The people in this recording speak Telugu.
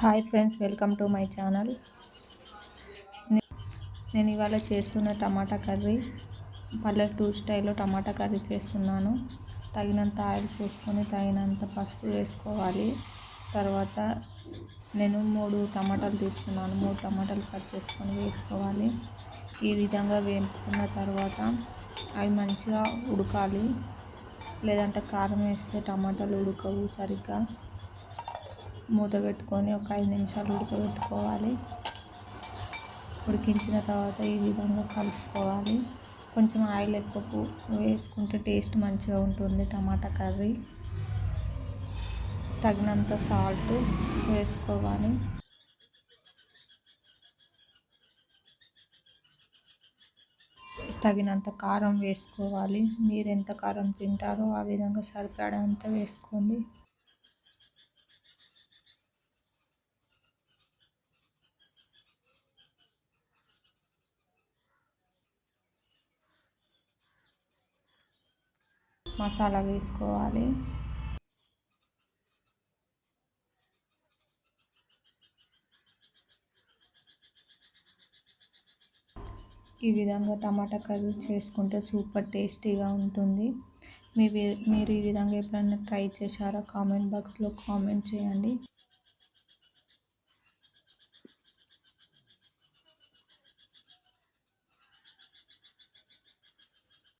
Hi friends welcome to my channel. నేను ఇవాళ చేస్తున్న టమాటా కర్రీ పల్లెటూరు స్టైల్లో టమాటా కర్రీ చేస్తున్నాను. తగినంత ఆయిల్ పోసుకొని తగినంత పసుపు వేసుకోవాలి. తర్వాత నేను మూడు టమాటాలు తీసుకున్నాను. మూడు టమాటాలు కట్ చేసుకొని వేసుకోవాలి. ఈ విధంగా వేసుకున్న తర్వాత అవి మంచిగా ఉడకాలి. లేదంటే కారం వేస్తే టమాటాలు ఉడకవు సరిగ్గా. మూత పెట్టుకొని ఒక ఐదు నిమిషాలు ఉడకబెట్టుకోవాలి. ఉడికించిన తర్వాత ఈ విధంగా కలుపుకోవాలి. కొంచెం ఆయిల్ ఎక్కువ వేసుకుంటే టేస్ట్ మంచిగా ఉంటుంది టమాటా కర్రీ. తగినంత సాల్ట్ వేసుకోవాలి. తగినంత కారం వేసుకోవాలి. మీరు ఎంత కారం తింటారో ఆ విధంగా సరిపడంత వేసుకోండి. మసాలా వేసుకోవాలి. ఈ విధంగా టమాటా కర్రీ చేసుకుంటే సూపర్ టేస్టీగా ఉంటుంది. మీ మీరు ఈ విధంగా ఎప్పుడైనా ట్రై చేశారా? కామెంట్ బాక్స్లో కామెంట్ చేయండి.